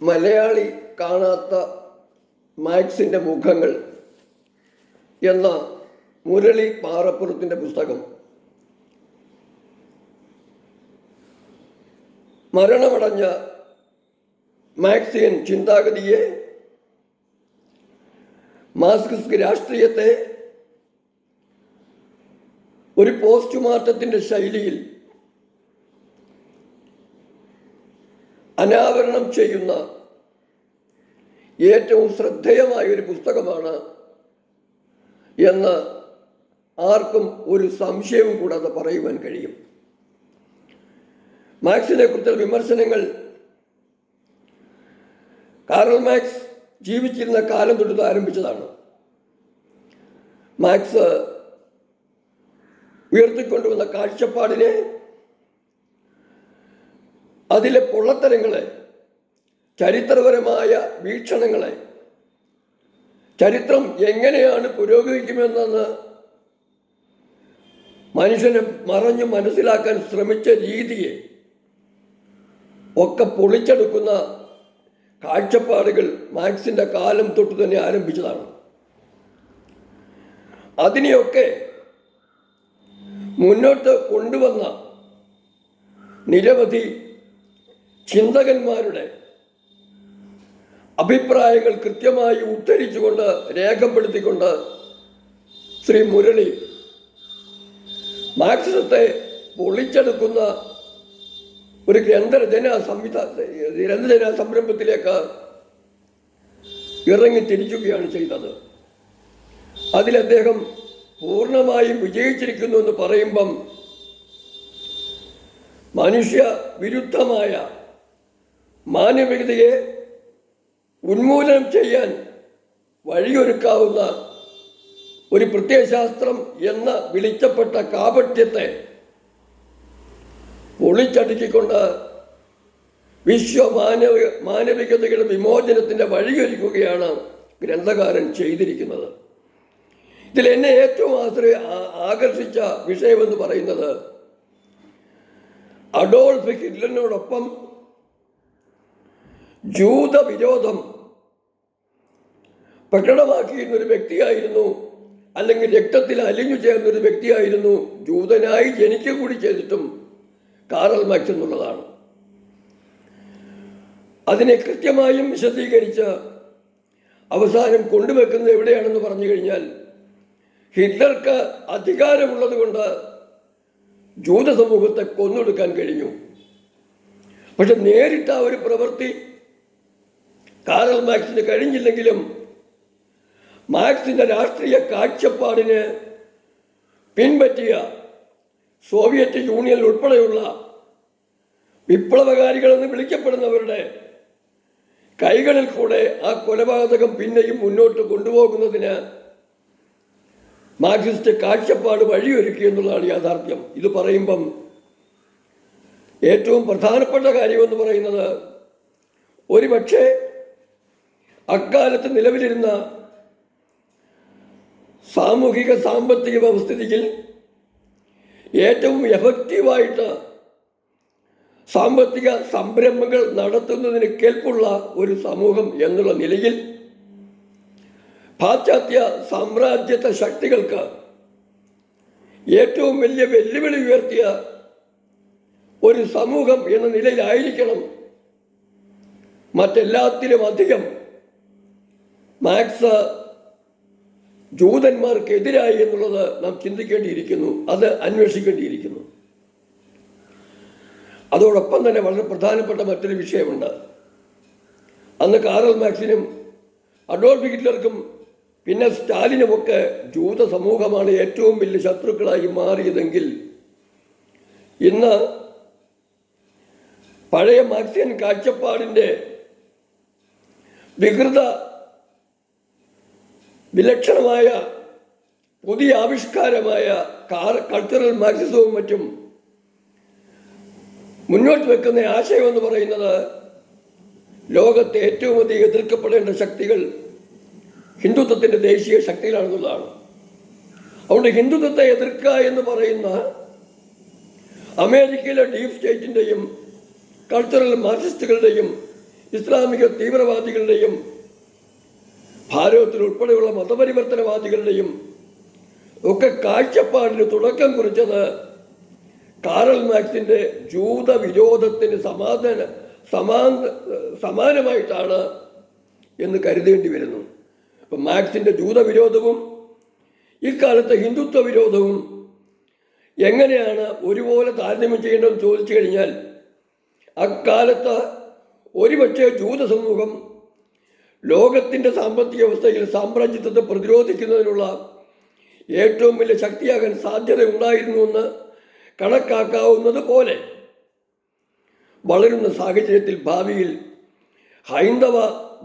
മലയാളി കാണാത്ത മാക്സിന്റെ മുഖങ്ങൾ എന്ന മുരളി പാറപ്പുറത്തിന്റെ പുസ്തകം. മരണമടഞ്ഞ മാക്സിയൻ ചിന്താഗതിയെ മാർക്സിസ്റ്റ് രാഷ്ട്രീയത്തെ ഒരു പോസ്റ്റ്മോർട്ടത്തിന്റെ ശൈലിയിൽ അനാവരണം ചെയ്യുന്ന ഏറ്റവും ശ്രദ്ധേയമായ ഒരു പുസ്തകമാണ് എന്ന് ആർക്കും ഒരു സംശയവും കൂടാതെ പറയുവാൻ കഴിയും. മാക്സിനെ കുറിച്ചുള്ള വിമർശനങ്ങൾ കാറൽ മാക്സ് ജീവിച്ചിരുന്ന കാലം തൊട്ട് ആരംഭിച്ചതാണ്. മാക്സ് ഉയർത്തിക്കൊണ്ടുവന്ന കാഴ്ചപ്പാടിനെ അതിലെ പൊള്ളത്തരങ്ങളെ ചരിത്രപരമായ വീക്ഷണങ്ങളെ ചരിത്രം എങ്ങനെയാണ് പുരോഗമിക്കുമെന്നെന്ന് മനുഷ്യനെ മറഞ്ഞു മനസ്സിലാക്കാൻ ശ്രമിച്ച രീതിയെ ഒക്കെ പൊളിച്ചെടുക്കുന്ന കാഴ്ചപ്പാടുകൾ മാക്സിന്റെ കാലം തൊട്ട് തന്നെ ആരംഭിച്ചതാണ്. അതിനെയൊക്കെ മുന്നോട്ട് കൊണ്ടുവന്ന നിരവധി ചിന്തകന്മാരുടെ അഭിപ്രായങ്ങൾ കൃത്യമായി ഉദ്ധരിച്ചുകൊണ്ട് രേഖപ്പെടുത്തിക്കൊണ്ട് ശ്രീ മുരളി മാർക്സിസത്തെ പൊളിച്ചെടുക്കുന്ന ഒരു ഗ്രന്ഥരചന സംവിധാ ഗ്രന്ഥരചന സംരംഭത്തിലേക്ക് ഇറങ്ങി തിരിക്കുകയാണ് ചെയ്തത്. അതിൽ അദ്ദേഹം പൂർണമായും വിജയിച്ചിരിക്കുന്നു എന്ന് പറയുമ്പം മനുഷ്യ വിരുദ്ധമായ മാനവികതയെ ഉന്മൂലനം ചെയ്യാൻ വഴിയൊരുക്കാവുന്ന ഒരു പ്രത്യയശാസ്ത്രം എന്ന വിളിച്ചപ്പെട്ട കാപട്യത്തെ പൊളിച്ചടുക്കിക്കൊണ്ട് വിശ്വ മാനവ മാനവികതയുടെ വിമോചനത്തിന്റെ വഴിയൊരുക്കുകയാണ് ഗ്രന്ഥകാരൻ ചെയ്തിരിക്കുന്നത്. ഇതിൽ എന്നെ ഏറ്റവും ആശ്രയ ആകർഷിച്ച വിഷയമെന്ന് പറയുന്നത് അഡോൾഫ് ഹിറ്റ്ലറിനോടൊപ്പം ജൂതവിരോധം. പ്രകടമാക്കിയിരുന്ന ഒരു വ്യക്തിയായിരുന്നു. അല്ലെങ്കിൽ രക്തത്തിൽ അലിഞ്ഞു ചേർന്ന ഒരു വ്യക്തിയായിരുന്നു. ജൂതനായി ജനിക്കുക കൂടി ചെയ്തിട്ടും കാറൽ മാക്സ് എന്നുള്ളതാണ്. അതിനെ കൃത്യമായും വിശദീകരിച്ച് അവസാനം കൊണ്ടുവെക്കുന്നത് എവിടെയാണെന്ന് പറഞ്ഞു കഴിഞ്ഞാൽ ഹിറ്റ്ലർക്ക് അധികാരമുള്ളത് കൊണ്ട് ജൂത സമൂഹത്തെ കൊന്നൊടുക്കാൻ കഴിഞ്ഞു. പക്ഷെ നേരിട്ട് ആ ഒരു പ്രവൃത്തി കാറൽ മാക്സിന് കഴിഞ്ഞില്ലെങ്കിലും മാർക്സിന്റെ രാഷ്ട്രീയ കാഴ്ചപ്പാടിന് പിൻപറ്റിയ സോവിയറ്റ് യൂണിയൻ ഉൾപ്പെടെയുള്ള വിപ്ലവകാരികളെന്ന് വിളിക്കപ്പെടുന്നവരുടെ കൈകളിൽ കൂടെ ആ കൊലപാതകം പിന്നെയും മുന്നോട്ട് കൊണ്ടുപോകുന്നതിന് മാർക്സിസ്റ്റ് കാഴ്ചപ്പാട് വഴിയൊരുക്കി എന്നുള്ളതാണ് യാഥാർത്ഥ്യം. ഇത് പറയുമ്പം ഏറ്റവും പ്രധാനപ്പെട്ട കാര്യമെന്ന് പറയുന്നത് ഒരുപക്ഷെ അക്കാലത്ത് നിലവിലിരുന്ന സാമൂഹിക സാമ്പത്തിക വ്യവസ്ഥിതിയിൽ ഏറ്റവും എഫക്റ്റീവായിട്ട് സാമ്പത്തിക സംരംഭങ്ങൾ നടത്തുന്നതിന് കേൾപ്പുള്ള ഒരു സമൂഹം എന്നുള്ള നിലയിൽ പാശ്ചാത്യ സാമ്രാജ്യത്തെ ശക്തികൾക്ക് ഏറ്റവും വലിയ വെല്ലുവിളി ഉയർത്തിയ ഒരു സമൂഹം എന്ന നിലയിലായിരിക്കണം മറ്റെല്ലാത്തിലും അധികം മാക്സ് ജൂതന്മാർക്കെതിരായി എന്നുള്ളത് നാം ചിന്തിക്കേണ്ടിയിരിക്കുന്നു. അത് അന്വേഷിക്കേണ്ടിയിരിക്കുന്നു. അതോടൊപ്പം തന്നെ വളരെ പ്രധാനപ്പെട്ട മറ്റൊരു വിഷയമുണ്ട്. അന്ന് കാറൽ മാക്സിനും അഡോൾഫ് ഹിറ്റ്ലർക്കും പിന്നെ സ്റ്റാലിനുമൊക്കെ ജൂത സമൂഹമാണ് ഏറ്റവും വലിയ ശത്രുക്കളായി മാറിയതെങ്കിൽ ഇന്ന് പഴയ മാക്സിയൻ കാഴ്ചപ്പാടിന്റെ വികൃത വിലക്ഷണമായ പുതിയ ആവിഷ്കാരമായ കൾച്ചറൽ മാർക്സിസവും മറ്റും മുന്നോട്ട് വെക്കുന്ന ആശയം എന്ന് പറയുന്നത് ലോകത്തെ ഏറ്റവും അധികം എതിർക്കപ്പെടേണ്ട ശക്തികൾ ഹിന്ദുത്വത്തിന്റെ ദേശീയ ശക്തികളാണെന്നുള്ളതാണ്. അതുകൊണ്ട് ഹിന്ദുത്വത്തെ എതിർക്കുക എന്ന് പറയുന്ന അമേരിക്കയിലെ ഡീപ് സ്റ്റേറ്റിന്റെയും കൾച്ചറൽ മാർക്സിസ്റ്റുകളുടെയും ഇസ്ലാമിക തീവ്രവാദികളുടെയും ഭാരതത്തിൽ ഉൾപ്പെടെയുള്ള മതപരിവർത്തനവാദികളുടെയും ഒക്കെ കാഴ്ചപ്പാടിന് തുടക്കം കുറിച്ചത് കാറൽ മാക്സിന്റെ ജൂത വിരോധത്തിന് സമാധാന സമാന സമാനമായിട്ടാണ് എന്ന് കരുതേണ്ടി വരുന്നു. അപ്പം മാക്സിന്റെ ജൂത വിരോധവും ഇക്കാലത്തെ ഹിന്ദുത്വ വിരോധവും എങ്ങനെയാണ് ഒരുപോലെ താരതമ്യം ചെയ്യേണ്ടതെന്ന് ചോദിച്ചു കഴിഞ്ഞാൽ അക്കാലത്ത് ഒരുപക്ഷെ ജൂത സമൂഹം ലോകത്തിന്റെ സാമ്പത്തിക വ്യവസ്ഥയിൽ സാമ്രാജ്യത്വത്തെ പ്രതിരോധിക്കുന്നതിനുള്ള ഏറ്റവും വലിയ ശക്തിയാകാൻ സാധ്യത ഉണ്ടായിരുന്നുവെന്ന് കണക്കാക്കാവുന്നത് പോലെ വളരുന്ന സാഹചര്യത്തിൽ ഭാവിയിൽ ഹൈന്ദവ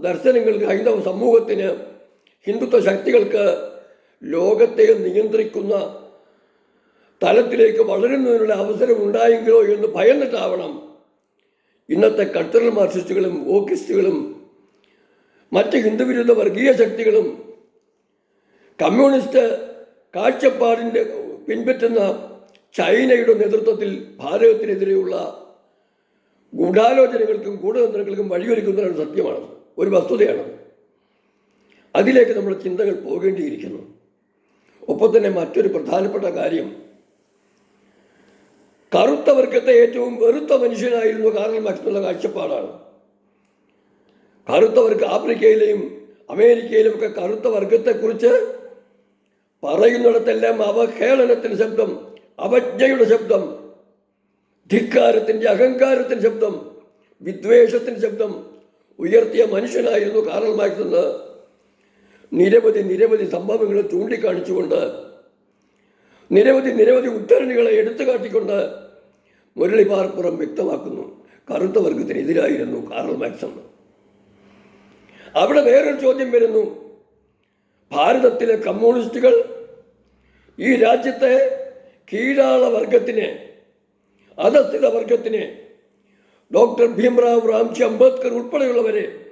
ദർശനങ്ങൾക്ക് ഹൈന്ദവ സമൂഹത്തിന് ഹിന്ദുത്വ ശക്തികൾക്ക് ലോകത്തെ നിയന്ത്രിക്കുന്ന തലത്തിലേക്ക് വളരുന്നതിനുള്ള അവസരം ഉണ്ടായെങ്കിലോ എന്ന് ഭയന്നിട്ടാവണം ഇന്നത്തെ കൾച്ചറൽ മാർസിസ്റ്റുകളും വോക്കിസ്റ്റുകളും മറ്റ് ഹിന്ദുവിരുദ്ധ വർഗീയ ശക്തികളും കമ്മ്യൂണിസ്റ്റ് കാഴ്ചപ്പാടിന്റെ പിൻപറ്റുന്ന ചൈനയുടെ നേതൃത്വത്തിൽ ഭാരതത്തിനെതിരെയുള്ള ഗൂഢാലോചനകൾക്കും ഗൂഢതന്ത്രങ്ങൾക്കും വഴിയൊരുക്കുന്നതാണ് സത്യമാണ് ഒരു വസ്തുതയാണ് അതിലേക്ക് നമ്മുടെ ചിന്തകൾ പോകേണ്ടിയിരിക്കുന്നു. ഒപ്പം തന്നെ മറ്റൊരു പ്രധാനപ്പെട്ട കാര്യം കറുത്ത വർഗത്തെ ഏറ്റവും വെറുത്ത മനുഷ്യനായിരുന്നു കാറൽ എന്നുള്ള കാഴ്ചപ്പാടാണ്. കറുത്ത വർഗ ആഫ്രിക്കയിലെയും അമേരിക്കയിലും ഒക്കെ കറുത്ത വർഗത്തെക്കുറിച്ച് പറയുന്നിടത്തെല്ലാം അവഹേളനത്തിന്റെ ശബ്ദം അവജ്ഞയുടെ ശബ്ദം ധിക്കാരത്തിന്റെ അഹങ്കാരത്തിന്റെ ശബ്ദം വിദ്വേഷത്തിന്റെ ശബ്ദം ഉയർത്തിയ മനുഷ്യനായിരുന്നു കാറൽ മാക്സ് നിരവധി നിരവധി സംഭവങ്ങൾ ചൂണ്ടിക്കാണിച്ചുകൊണ്ട് നിരവധി നിരവധി ഉദ്ധരണികളെ എടുത്തു കാട്ടിക്കൊണ്ട് മുരളി പാർപ്പുറം വ്യക്തമാക്കുന്നു. കറുത്ത വർഗത്തിനെതിരായിരുന്നു കാറൽ അവിടെ വേറൊരു ചോദ്യം വരുന്നു. ഭാരതത്തിലെ കമ്മ്യൂണിസ്റ്റുകൾ ഈ രാജ്യത്തെ കീഴാള വർഗത്തിനെ അധസ്ഥിത വർഗത്തിനെ ഡോക്ടർ ഭീംറാവ് റാംജി അംബേദ്കർ ഉൾപ്പെടെയുള്ളവരെ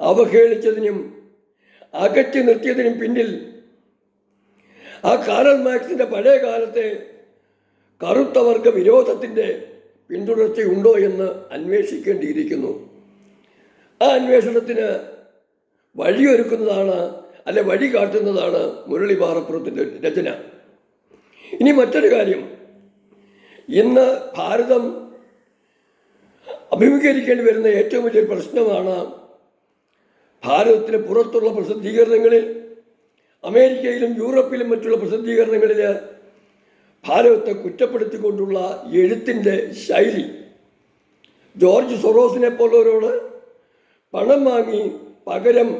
അവഹേളിച്ചതിനും അകറ്റി നിർത്തിയതിനും പിന്നിൽ ആ കാരൽ മാക്സിന്റെ പഴയ കാലത്തെ കറുത്ത വർഗ വിരോധത്തിന്റെ പിന്തുടർച്ചയുണ്ടോ എന്ന് അന്വേഷിക്കേണ്ടിയിരിക്കുന്നു. ആ അന്വേഷണത്തിന് വഴിയൊരുക്കുന്നതാണ് അല്ലെ വഴി കാട്ടുന്നതാണ് മുരളി പാറപ്പുറത്തിന്റെ രചന. ഇനി മറ്റൊരു കാര്യം. ഇന്ന് ഭാരതം അഭിമുഖീകരിക്കേണ്ടി വരുന്ന ഏറ്റവും വലിയൊരു പ്രശ്നമാണ് ഭാരതത്തിന് പുറത്തുള്ള പ്രസിദ്ധീകരണങ്ങളിൽ അമേരിക്കയിലും യൂറോപ്പിലും മറ്റുള്ള പ്രസിദ്ധീകരണങ്ങളിൽ ഭാരതത്തെ കുറ്റപ്പെടുത്തിക്കൊണ്ടുള്ള എഴുത്തിന്റെ ശൈലി. ജോർജ് സൊറോസിനെ പോലുള്ളവരോട് പണം വാങ്ങി പകരം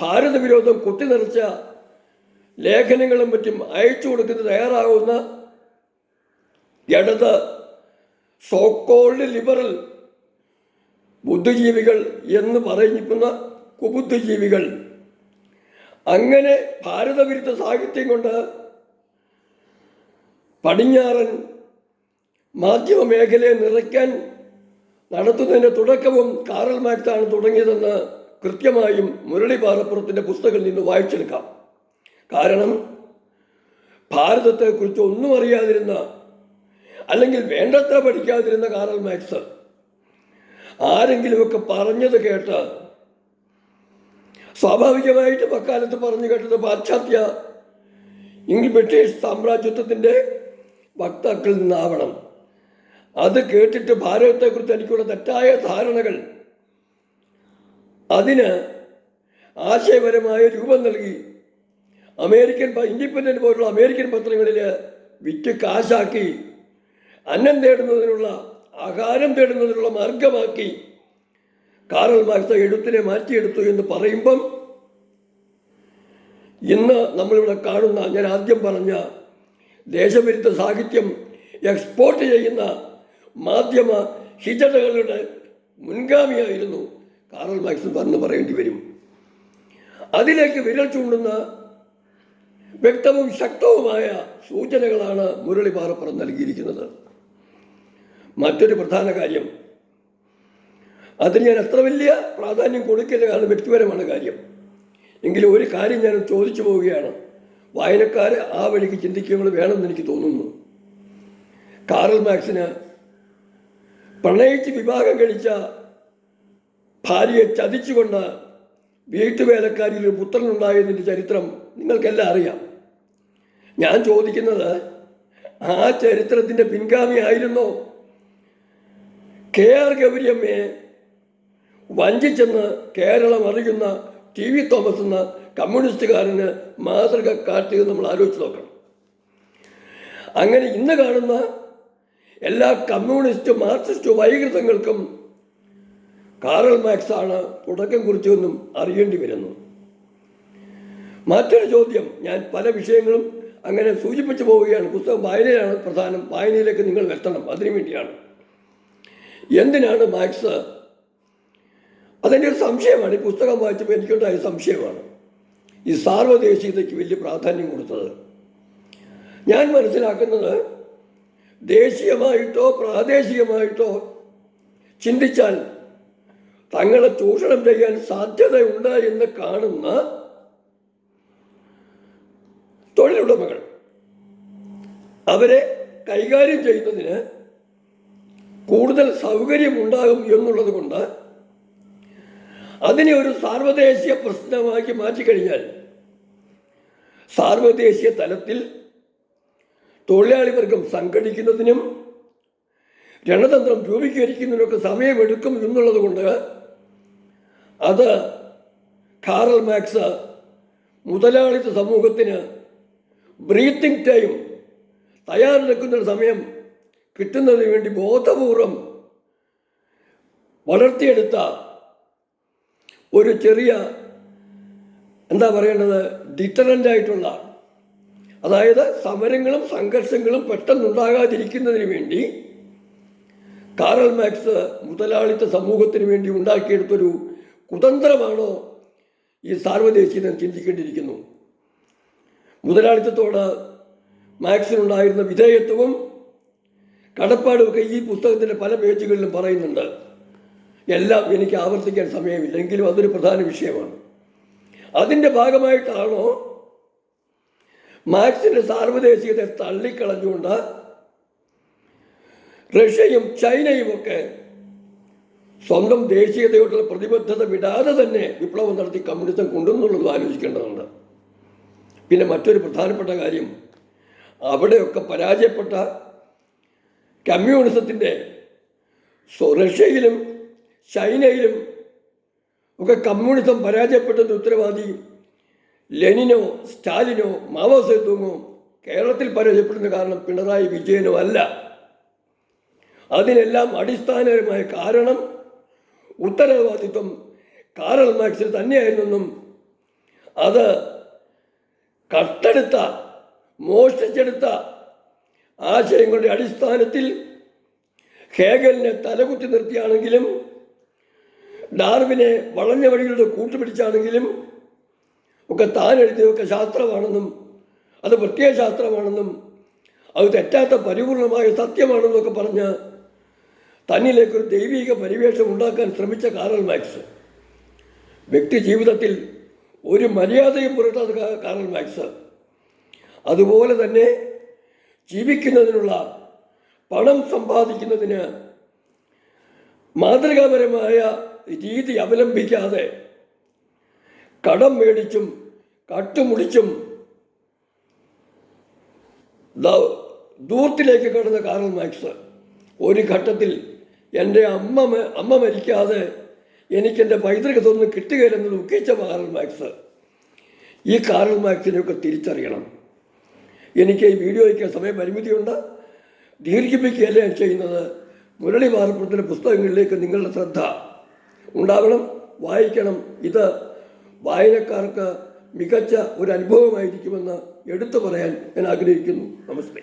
ഭാരതവിരോധം കുട്ടി നിറച്ച ലേഖനങ്ങളും മറ്റും അയച്ചു കൊടുക്കുന്ന തയ്യാറാകുന്ന ഇടത് സോക്കോൾഡ് ലിബറൽ ബുദ്ധിജീവികൾ എന്ന് പറഞ്ഞിരിക്കുന്ന കുബുദ്ധിജീവികൾ. അങ്ങനെ ഭാരതവിരുദ്ധ സാഹിത്യം കൊണ്ട് പടിഞ്ഞാറൻ മാധ്യമ മേഖലയെ നിറയ്ക്കാൻ നടത്തുന്നതിന്റെ തുടക്കവും കാറൽ മാക്സാണ് തുടങ്ങിയതെന്ന് കൃത്യമായും മുരളി പാറപ്പുറത്തിന്റെ പുസ്തകത്തിൽ നിന്ന് വായിച്ചെടുക്കാം. കാരണം ഭാരതത്തെക്കുറിച്ച് ഒന്നും അറിയാതിരുന്ന അല്ലെങ്കിൽ വേണ്ടത്ര പഠിക്കാതിരുന്ന കാറൽ മാക്സ് ആരെങ്കിലുമൊക്കെ പറഞ്ഞത് കേട്ട് സ്വാഭാവികമായിട്ടും അക്കാലത്ത് പറഞ്ഞു കേട്ടത് പാശ്ചാത്യ ഇംഗ്ലീഷ് ബ്രിട്ടീഷ് സാമ്രാജ്യത്വത്തിന്റെ വക്താക്കളിൽ നിന്നാവണം. അത് കേട്ടിട്ട് ഭാരതത്തെക്കുറിച്ച് എനിക്കുള്ള തെറ്റായ ധാരണകൾ. അതിന് ആശയപരമായ രൂപം നൽകി അമേരിക്കൻ ഇൻഡിപെൻഡന്റ് പോലുള്ള അമേരിക്കൻ പത്രങ്ങളിൽ വിറ്റ് കാശാക്കി അന്നം തേടുന്നതിനുള്ള ആഹാരം തേടുന്നതിനുള്ള മാർഗമാക്കി കാറൽ മാർക്സ് എഴുത്തിനെ മാറ്റിയെടുത്തു എന്ന് പറയുമ്പം ഇന്ന് നമ്മളിവിടെ കാണുന്ന ഞാൻ ആദ്യം പറഞ്ഞ ദേശവിരുദ്ധ സാഹിത്യം എക്സ്പോർട്ട് ചെയ്യുന്ന മാധ്യമ ഹിജടകളുടെ മുൻഗാമിയായിരുന്നു കാറൽ മാക്സ് പറഞ്ഞു പറയേണ്ടി വരും. അതിലേക്ക് വിരൽ ചൂണ്ടുന്ന വ്യക്തവും ശക്തവുമായ സൂചനകളാണ് മുരളി പാറപ്പുറം നൽകിയിരിക്കുന്നത്. മറ്റൊരു പ്രധാന കാര്യം അതിന് ഞാൻ അത്ര വലിയ പ്രാധാന്യം കൊടുക്കില്ല കാരണം വ്യക്തിപരമാണ് കാര്യം. എങ്കിലും ഒരു കാര്യം ഞാൻ ചോദിച്ചു പോവുകയാണ്. വായനക്കാരെ ആ വഴിക്ക് ചിന്തിക്കുക വേണമെന്ന് എനിക്ക് തോന്നുന്നു. കാറൽ മാക്സിന് പ്രണയിച്ച് വിവാഹം കഴിച്ച ഭാര്യയെ ചതിച്ചുകൊണ്ട് വീട്ടുവേലക്കാരിൽ ഒരു പുത്രനുണ്ടായതിന്റെ ചരിത്രം നിങ്ങൾക്കെല്ലാം അറിയാം. ഞാൻ ചോദിക്കുന്നത് ആ ചരിത്രത്തിന്റെ പിൻഗാമിയായിരുന്നോ കെ ആർ ഗൗരിയമ്മയെ വഞ്ചിച്ചെന്ന് കേരളം അറിയുന്ന ടി വി തോമസ് എന്ന കമ്മ്യൂണിസ്റ്റുകാരന് മാതൃക കാട്ടിയത് നമ്മൾ ആലോചിച്ച് നോക്കണം. അങ്ങനെ ഇന്ന് കാണുന്ന എല്ലാ കമ്മ്യൂണിസ്റ്റ് മാർക്സിസ്റ്റ് വൈകൃതങ്ങൾക്കും കാറൽ മാക്സ് ആണ് തുടക്കം കുറിച്ചതെന്നും അറിയേണ്ടി വരുന്നു. മറ്റൊരു ചോദ്യം ഞാൻ പല വിഷയങ്ങളും അങ്ങനെ സൂചിപ്പിച്ചു പോവുകയാണ്. പുസ്തകം വായനയാണ് പ്രധാനം. വായനയിലേക്ക് നിങ്ങൾ എത്തണം അതിനു വേണ്ടിയാണ്. എന്തിനാണ് മാക്സ് അതെന്റെ ഒരു സംശയമാണ്. ഈ പുസ്തകം വായിച്ചപ്പോൾ എനിക്കുണ്ടായ സംശയമാണ്. ഈ സാർവദേശീയതയ്ക്ക് വലിയ പ്രാധാന്യം കൊടുത്തത്. ഞാൻ മനസ്സിലാക്കുന്നത് ദേശീയമായിട്ടോ പ്രാദേശികമായിട്ടോ ചിന്തിച്ചാൽ തങ്ങളെ ചൂഷണം ചെയ്യാൻ സാധ്യതയുണ്ട് എന്ന് കാണുന്ന തൊഴിലുടമകൾ. അവരെ കൈകാര്യം ചെയ്യുന്നതിന് കൂടുതൽ സൗകര്യമുണ്ടാകും എന്നുള്ളത് കൊണ്ട് അതിനെ ഒരു സാർവദേശീയ പ്രശ്നമാക്കി മാറ്റിക്കഴിഞ്ഞാൽ സാർവദേശീയ തലത്തിൽ തൊഴിലാളി വർഗം സംഘടിക്കുന്നതിനും രണതന്ത്രം രൂപീകരിക്കുന്നതിനൊക്കെ സമയമെടുക്കും എന്നുള്ളത് കൊണ്ട് അത് കാറൽ മാക്സ് മുതലാളിത്ത സമൂഹത്തിന് ബ്രീത്തിങ് ടൈം തയ്യാറെടുക്കുന്ന സമയം കിട്ടുന്നതിന് വേണ്ടി ബോധപൂർവം വളർത്തിയെടുത്ത ഒരു ചെറിയ എന്താ പറയേണ്ടത് ഡിറ്ററന്റ് ആയിട്ടുള്ള അതായത് സമരങ്ങളും സംഘർഷങ്ങളും പെട്ടെന്നുണ്ടാകാതിരിക്കുന്നതിന് വേണ്ടി കാറൽ മാക്സ് മുതലാളിത്ത സമൂഹത്തിന് വേണ്ടി ഉണ്ടാക്കിയെടുത്തൊരു കുതന്ത്രമാണോ ഈ സാർവദേശീയത ചിന്തിക്കേണ്ടിയിരിക്കുന്നു. മുതലാളിത്തത്തോട് മാക്സിനുണ്ടായിരുന്ന വിധേയത്വവും കടപ്പാടുമൊക്കെ ഈ പുസ്തകത്തിന്റെ പല പേജുകളിലും പറയുന്നുണ്ട്. എല്ലാം എനിക്ക് ആവർത്തിക്കാൻ സമയമില്ല. എങ്കിലും അതൊരു പ്രധാന വിഷയമാണ്. അതിന്റെ ഭാഗമായിട്ടാണോ മാക്സിന്റെ സാർവദേശീയത്തെ തള്ളിക്കളഞ്ഞുകൊണ്ട് റഷ്യയും ചൈനയും ഒക്കെ സ്വന്തം ദേശീയതയോടുള്ള പ്രതിബദ്ധത വിടാതെ തന്നെ വിപ്ലവം നടത്തി കമ്മ്യൂണിസം കൊണ്ടുവന്നുള്ളത് ആലോചിക്കേണ്ടതുണ്ട്. പിന്നെ മറ്റൊരു പ്രധാനപ്പെട്ട കാര്യം അവിടെയൊക്കെ പരാജയപ്പെട്ട കമ്മ്യൂണിസത്തിന്റെ റഷ്യയിലും ചൈനയിലും ഒക്കെ കമ്മ്യൂണിസം പരാജയപ്പെട്ടതിന്റെ ഉത്തരവാദി ലെനിനോ സ്റ്റാലിനോ മാവോ സേതുങ്ങോ കേരളത്തിൽ പരാജയപ്പെടുന്ന കാരണം പിണറായി വിജയനോ അല്ല അതിനെല്ലാം അടിസ്ഥാനപരമായ കാരണം ഉത്തരവാദിത്വം കാറൽ മാക്സിൽ തന്നെയായിരുന്നെന്നും അത് കട്ടെടുത്ത മോഷ്ടിച്ചെടുത്ത ആശയങ്ങളുടെ അടിസ്ഥാനത്തിൽ ഹേഗലിനെ തലകുത്തി നിർത്തിയാണെങ്കിലും ഡാർവിനെ വളഞ്ഞ വഴികളുടെ കൂട്ടുപിടിച്ചാണെങ്കിലും ഒക്കെ താൻ എഴുതിയൊക്കെ ശാസ്ത്രമാണെന്നും അത് പ്രത്യേക ശാസ്ത്രമാണെന്നും അത് തെറ്റാത്ത പരിപൂർണമായ സത്യമാണെന്നൊക്കെ പറഞ്ഞ് തന്നിലേക്കൊരു ദൈവിക പരിവേഷം ഉണ്ടാക്കാൻ ശ്രമിച്ച കാറൽ മാക്സ് വ്യക്തി ജീവിതത്തിൽ ഒരു മര്യാദയും പുരട്ടാത്ത കാറൽ മാക്സ് അതുപോലെ തന്നെ ജീവിക്കുന്നതിനുള്ള പണം സമ്പാദിക്കുന്നതിന് മാതൃകാപരമായ രീതി അവലംബിക്കാതെ കടം മേടിച്ചും കട്ടുമുടിച്ചും ദൂരത്തിലേക്ക് കടന്ന കാറൽ മാക്സ് ഒരു ഘട്ടത്തിൽ എന്റെ അമ്മ അമ്മ മരിക്കാതെ എനിക്കെന്റെ പൈതൃകത്തൊന്നും കിട്ടുകയില്ലെന്ന് ദുഃഖിച്ച കാറൽ മാക്സ് ഈ കാറൽ മാക്സിനെയൊക്കെ തിരിച്ചറിയണം. എനിക്ക് ഈ വീഡിയോയ്ക്ക് സമയപരിമിതിയുണ്ട് ദീർഘിപ്പിക്കുകയല്ല ഞാൻ ചെയ്യുന്നത്? മുരളി മാറപ്പുറത്തിന്റെ പുസ്തകങ്ങളിലേക്ക് നിങ്ങളുടെ ശ്രദ്ധ ഉണ്ടാവണം വായിക്കണം. ഇത് വായനക്കാർക്ക് മികച്ച ഒരു അനുഭവമായിരിക്കുമെന്ന് എടുത്തു പറയാൻ ഞാൻ ആഗ്രഹിക്കുന്നു. നമസ്തേ.